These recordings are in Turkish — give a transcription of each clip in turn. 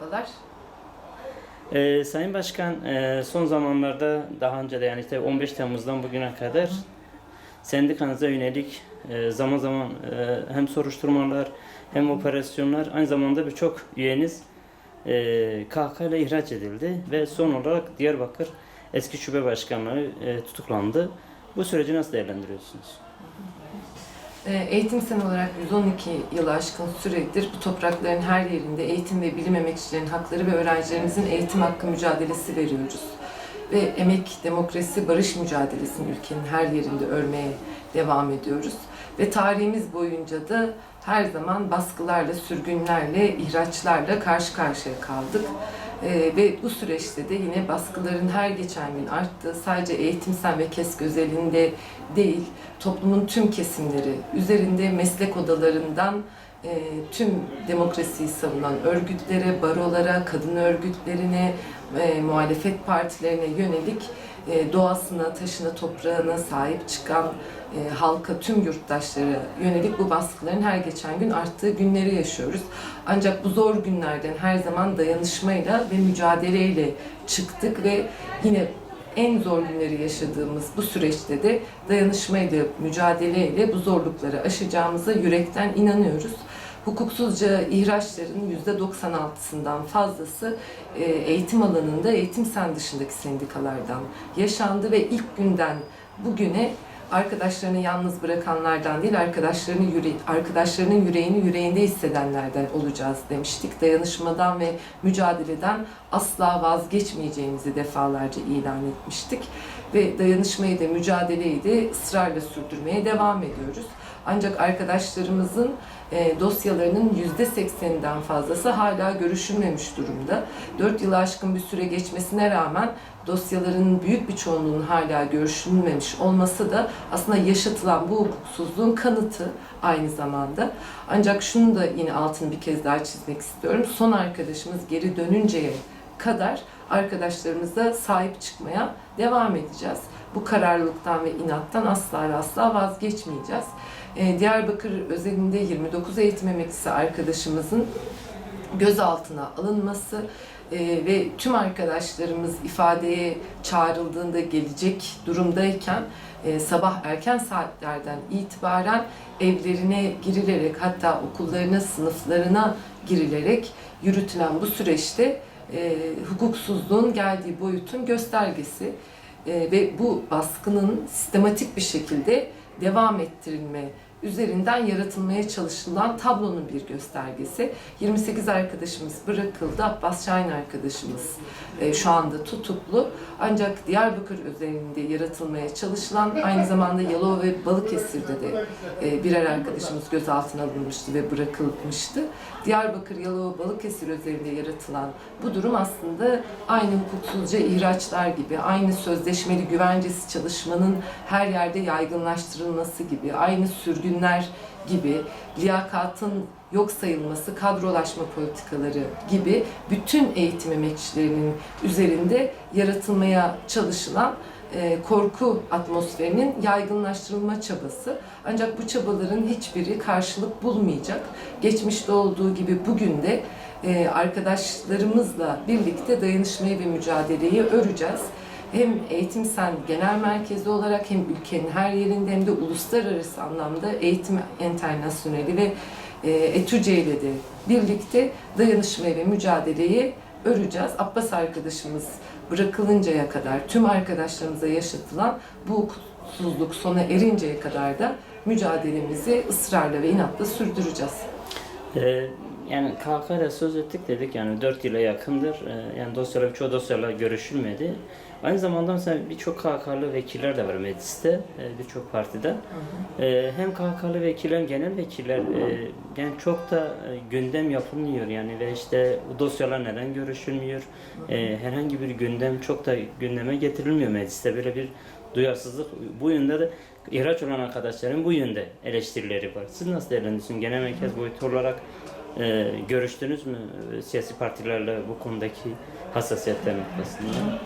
Merhabalar. Ee, Sayın Başkan, e, son zamanlarda daha önce de yani işte 15 Temmuz'dan bugüne kadar sendikanıza yönelik e, zaman zaman e, hem soruşturmalar hem operasyonlar aynı zamanda birçok üyeniz e, KHK ile ihraç edildi ve son olarak Diyarbakır eski şube başkanları e, tutuklandı. Bu süreci nasıl değerlendiriyorsunuz? Ee, Eğitim Sen olarak 112 yılı aşkın süredir bu toprakların her yerinde eğitim ve bilim emekçilerinin hakları ve öğrencilerimizin eğitim hakkı mücadelesi veriyoruz. Ve emek, demokrasi, barış mücadelesini ülkenin her yerinde örmeye devam ediyoruz. Ve tarihimiz boyunca da her zaman baskılarla, sürgünlerle, ihraçlarla karşı karşıya kaldık. Ee, ve bu süreçte de yine baskıların her geçen gün arttığı, sadece eğitimsel ve KESK özelinde değil, toplumun tüm kesimleri, üzerinde meslek odalarından e, tüm demokrasiyi savunan örgütlere, barolara, kadın örgütlerine, e, muhalefet partilerine yönelik e, doğasına, taşına, toprağına sahip çıkan e, halka, tüm yurttaşlara yönelik bu baskıların her geçen gün arttığı günleri yaşıyoruz. Ancak bu zor günlerden her zaman dayanışmayla ve mücadeleyle çıktık ve yine en zor günleri yaşadığımız bu süreçte de dayanışmayla, mücadeleyle bu zorlukları aşacağımıza yürekten inanıyoruz. Hukuksuzca ihraçların %96'sından fazlası e, eğitim alanında eğitim sen dışındaki sendikalardan yaşandı ve ilk günden bugüne arkadaşlarını yalnız bırakanlardan değil, arkadaşlarını yüre arkadaşlarının yüreğini yüreğinde hissedenlerden olacağız demiştik. Dayanışmadan ve mücadeleden asla vazgeçmeyeceğimizi defalarca ilan etmiştik. Ve dayanışmayı da mücadeleyi de ısrarla sürdürmeye devam ediyoruz. Ancak arkadaşlarımızın e, dosyalarının %80'inden fazlası hala görüşülmemiş durumda. 4 yılı aşkın bir süre geçmesine rağmen dosyaların büyük bir çoğunluğunun hala görüşülmemiş olması da aslında yaşatılan bu hukuksuzluğun kanıtı aynı zamanda. Ancak şunu da yine altını bir kez daha çizmek istiyorum. Son arkadaşımız geri dönünceye kadar arkadaşlarımıza sahip çıkmaya devam edeceğiz. Bu kararlılıktan ve inattan asla asla vazgeçmeyeceğiz. Ee, Diyarbakır özelinde 29 eğitim emekçisi arkadaşımızın gözaltına alınması e, ve tüm arkadaşlarımız ifadeye çağrıldığında gelecek durumdayken e, sabah erken saatlerden itibaren evlerine girilerek hatta okullarına, sınıflarına girilerek yürütülen bu süreçte e, hukuksuzluğun geldiği boyutun göstergesi E, ve bu baskının sistematik bir şekilde devam ettirilme üzerinden yaratılmaya çalışılan tablonun bir göstergesi. 28 arkadaşımız bırakıldı. Abbas Şahin arkadaşımız e, şu anda tutuklu. Ancak Diyarbakır özelinde yaratılmaya çalışılan aynı zamanda Yalova ve Balıkesir'de de e, birer arkadaşımız gözaltına alınmıştı ve bırakılmıştı. Diyarbakır, Yalova, Balıkesir özelinde yaratılan bu durum aslında aynı hukuksuzca ihraçlar gibi, aynı sözleşmeli güvencesi çalışmanın her yerde yaygınlaştırılması gibi, aynı sürgünler gibi, liyakatın yok sayılması, kadrolaşma politikaları gibi bütün eğitim emekçilerinin üzerinde yaratılmaya çalışılan e, korku atmosferinin yaygınlaştırılma çabası. Ancak bu çabaların hiçbiri karşılık bulmayacak. Geçmişte olduğu gibi bugün de e, arkadaşlarımızla birlikte dayanışmayı ve mücadeleyi öreceğiz. Hem Eğitim Sen Genel Merkezi olarak hem ülkenin her yerinde hem de uluslararası anlamda Eğitim Enternasyoneli ve e, ETÜCE ile de birlikte dayanışmayı ve mücadeleyi öreceğiz. Abbas arkadaşımız bırakılıncaya kadar tüm arkadaşlarımıza yaşatılan bu hukuksuzluk sona erinceye kadar da mücadelemizi ısrarla ve inatla sürdüreceğiz. Ee, yani KHK ile söz ettik dedik yani 4 yıla yakındır. Ee, yani dosyalar çoğu dosyalar görüşülmedi. Aynı zamanda mesela birçok KHK'lı vekiller de var mecliste, e, birçok partide. Ee, hem KHK'lı vekiller, genel vekiller e, yani çok da e, gündem yapılmıyor yani ve işte bu dosyalar neden görüşülmüyor? E, herhangi bir gündem çok da gündeme getirilmiyor mecliste. Böyle bir duyarsızlık. Bu yönde de ihraç olan arkadaşların bu yönde eleştirileri var. Siz nasıl değerlendiriyorsunuz? Genel merkez boyutu olarak e, görüştünüz mü e, siyasi partilerle bu konudaki hassasiyetler noktasında?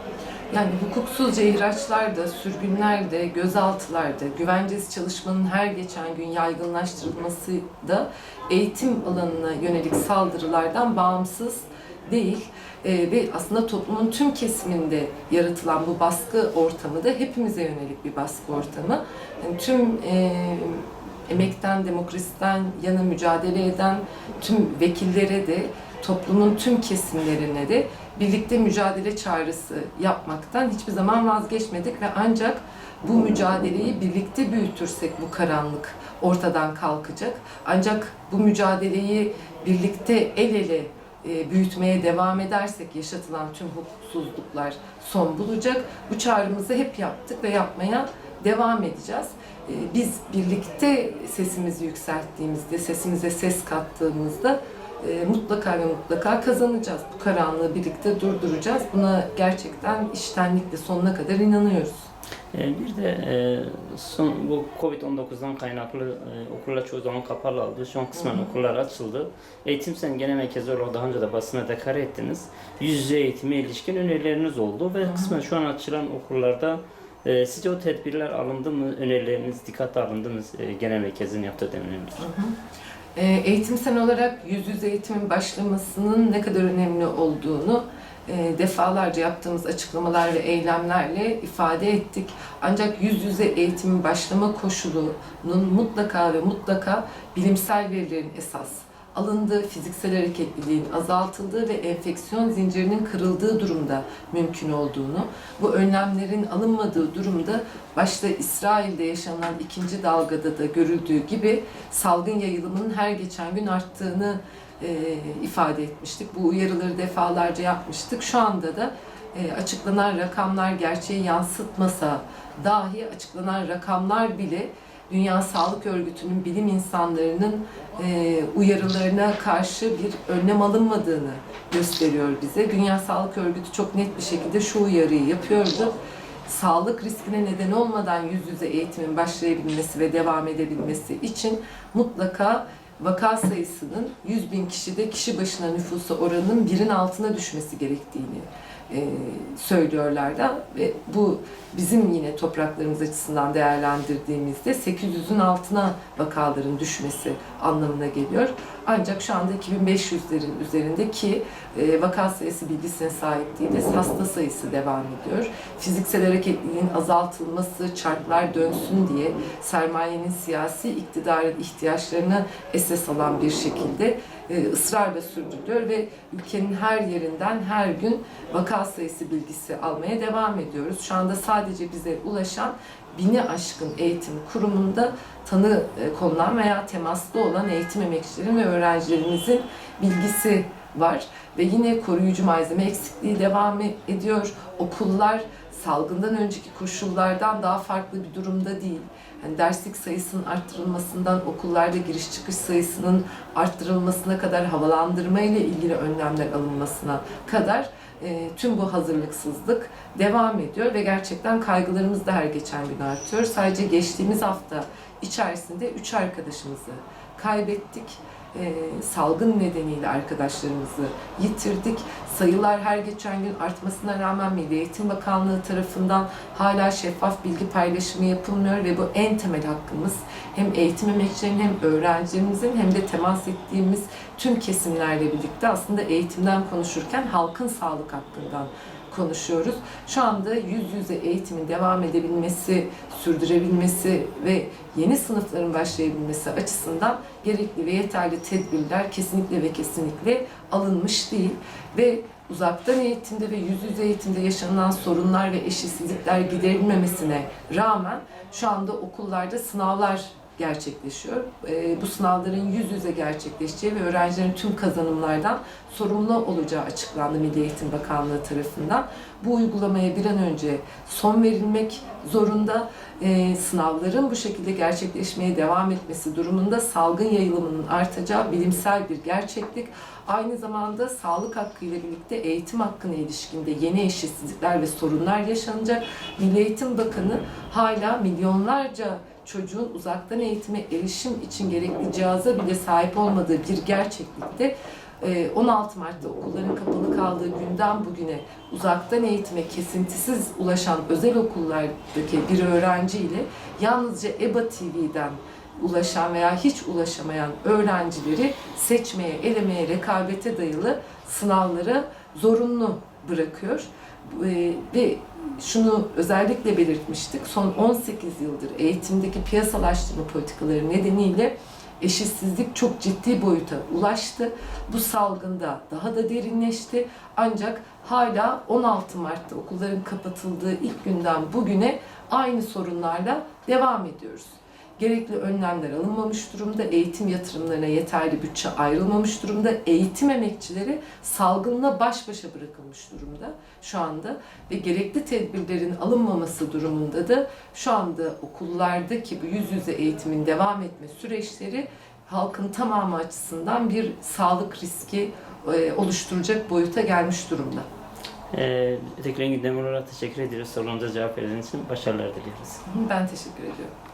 Yani hukuksuzca ihraçlarda, sürgünlerde, gözaltılarda, güvencesi çalışmanın her geçen gün yaygınlaştırılması da eğitim alanına yönelik saldırılardan bağımsız değil. E, ve aslında toplumun tüm kesiminde yaratılan bu baskı ortamı da hepimize yönelik bir baskı ortamı. Yani tüm e, emekten, demokrasiden yana mücadele eden tüm vekillere de toplumun tüm kesimlerine de birlikte mücadele çağrısı yapmaktan hiçbir zaman vazgeçmedik ve ancak bu mücadeleyi birlikte büyütürsek bu karanlık ortadan kalkacak. Ancak bu mücadeleyi birlikte el ele e, büyütmeye devam edersek yaşatılan tüm hukuksuzluklar son bulacak. Bu çağrımızı hep yaptık ve yapmaya devam edeceğiz. E, Biz birlikte sesimizi yükselttiğimizde, sesimize ses kattığımızda e, mutlaka ve mutlaka kazanacağız. Bu karanlığı birlikte durduracağız. Buna gerçekten iştenlikle sonuna kadar inanıyoruz. E, Bir de e, son bu Covid-19'dan kaynaklı e, okullar çoğu zaman kapalı oldu. Şu an kısmen Hı hı. okullar açıldı. Eğitim Sen Genel Merkezi olarak daha önce de basına dekare ettiniz. Yüz yüze eğitime ilişkin önerileriniz oldu ve Hı hı. kısmen şu an açılan okullarda e, sizce o tedbirler alındı mı? Önerileriniz dikkate alındı mı? E, genel merkezin yaptığı denetimler. Ee, Eğitim sen olarak yüz yüze eğitimin başlamasının ne kadar önemli olduğunu e, defalarca yaptığımız açıklamalar ve eylemlerle ifade ettik. Ancak yüz yüze eğitimin başlama koşulunun mutlaka ve mutlaka bilimsel verilerin esas alındığı, fiziksel hareketliliğin azaltıldığı ve enfeksiyon zincirinin kırıldığı durumda mümkün olduğunu, bu önlemlerin alınmadığı durumda başta İsrail'de yaşanan ikinci dalgada da görüldüğü gibi salgın yayılımının her geçen gün arttığını e, ifade etmiştik. Bu uyarıları defalarca yapmıştık. Şu anda da e, açıklanan rakamlar gerçeği yansıtmasa dahi açıklanan rakamlar bile Dünya Sağlık Örgütü'nün bilim insanlarının e, uyarılarına karşı bir önlem alınmadığını gösteriyor bize. Dünya Sağlık Örgütü çok net bir şekilde şu uyarıyı yapıyordu. Sağlık riskine neden olmadan yüz yüze eğitimin başlayabilmesi ve devam edebilmesi için mutlaka vaka sayısının 100 bin kişide kişi başına nüfusa oranının birin altına düşmesi gerektiğini e, söylüyorlardı ve bu bizim yine topraklarımız açısından değerlendirdiğimizde 800'ün altına vakaların düşmesi anlamına geliyor. Ancak şu anda 2500'lerin üzerinde ki e, vaka sayısı bilgisine sahip değiliz. Hasta sayısı devam ediyor. Fiziksel hareketliliğin azaltılması, çarklar dönsün diye sermayenin siyasi iktidarın ihtiyaçlarını esas alan bir şekilde ısrarla sürdürülüyor ve ülkenin her yerinden her gün vaka sayısı bilgisi almaya devam ediyoruz. Şu anda sadece bize ulaşan bini aşkın eğitim kurumunda tanı e, konulan veya temaslı olan eğitim emekçilerin ve öğrencilerimizin bilgisi var. Ve yine koruyucu malzeme eksikliği devam ediyor. Okullar salgından önceki koşullardan daha farklı bir durumda değil. Yani derslik sayısının arttırılmasından okullarda giriş çıkış sayısının arttırılmasına kadar havalandırma ile ilgili önlemler alınmasına kadar e, tüm bu hazırlıksızlık devam ediyor ve gerçekten kaygılarımız da her geçen gün artıyor. Sadece geçtiğimiz hafta içerisinde üç arkadaşımızı kaybettik. E, salgın nedeniyle arkadaşlarımızı yitirdik. Sayılar her geçen gün artmasına rağmen Milli Eğitim Bakanlığı tarafından hala şeffaf bilgi paylaşımı yapılmıyor ve bu en temel hakkımız hem eğitim emekçilerinin hem öğrencilerimizin hem de temas ettiğimiz tüm kesimlerle birlikte aslında eğitimden konuşurken halkın sağlık hakkından konuşuyoruz. Şu anda yüz yüze eğitimin devam edebilmesi, sürdürebilmesi ve yeni sınıfların başlayabilmesi açısından gerekli ve yeterli tedbirler kesinlikle ve kesinlikle alınmış değil ve uzaktan eğitimde ve yüz yüze eğitimde yaşanılan sorunlar ve eşitsizlikler giderilmemesine rağmen şu anda okullarda sınavlar gerçekleşiyor. Ee, bu sınavların yüz yüze gerçekleşeceği ve öğrencilerin tüm kazanımlardan sorumlu olacağı açıklandı Milli Eğitim Bakanlığı tarafından. Bu uygulamaya bir an önce son verilmek zorunda. Ee, sınavların bu şekilde gerçekleşmeye devam etmesi durumunda salgın yayılımının artacağı bilimsel bir gerçeklik. Aynı zamanda sağlık hakkı ile birlikte eğitim hakkına ilişkinde yeni eşitsizlikler ve sorunlar yaşanacak. Milli Eğitim Bakanı hala milyonlarca çocuğun uzaktan eğitime erişim için gerekli cihaza bile sahip olmadığı bir gerçeklikte e, 16 Mart'ta okulların kapalı kaldığı günden bugüne uzaktan eğitime kesintisiz ulaşan özel okullardaki bir öğrenci ile yalnızca EBA TV'den ulaşan veya hiç ulaşamayan öğrencileri seçmeye, elemeye, rekabete dayalı sınavları zorunlu bırakıyor. Ee, Ve şunu özellikle belirtmiştik, son 18 yıldır eğitimdeki piyasalaştırma politikaları nedeniyle eşitsizlik çok ciddi boyuta ulaştı. Bu salgında daha da derinleşti. Ancak hala 16 Mart'ta okulların kapatıldığı ilk günden bugüne aynı sorunlarla devam ediyoruz. Gerekli önlemler alınmamış durumda, eğitim yatırımlarına yeterli bütçe ayrılmamış durumda, eğitim emekçileri salgınla baş başa bırakılmış durumda şu anda ve gerekli tedbirlerin alınmaması durumunda da şu anda okullardaki bu yüz yüze eğitimin devam etme süreçleri halkın tamamı açısından bir sağlık riski e, oluşturacak boyuta gelmiş durumda. E, tekrar gündem olarak teşekkür ediyoruz. Sorularımıza cevap verdiğiniz için başarılar diliyoruz. Ben teşekkür ediyorum.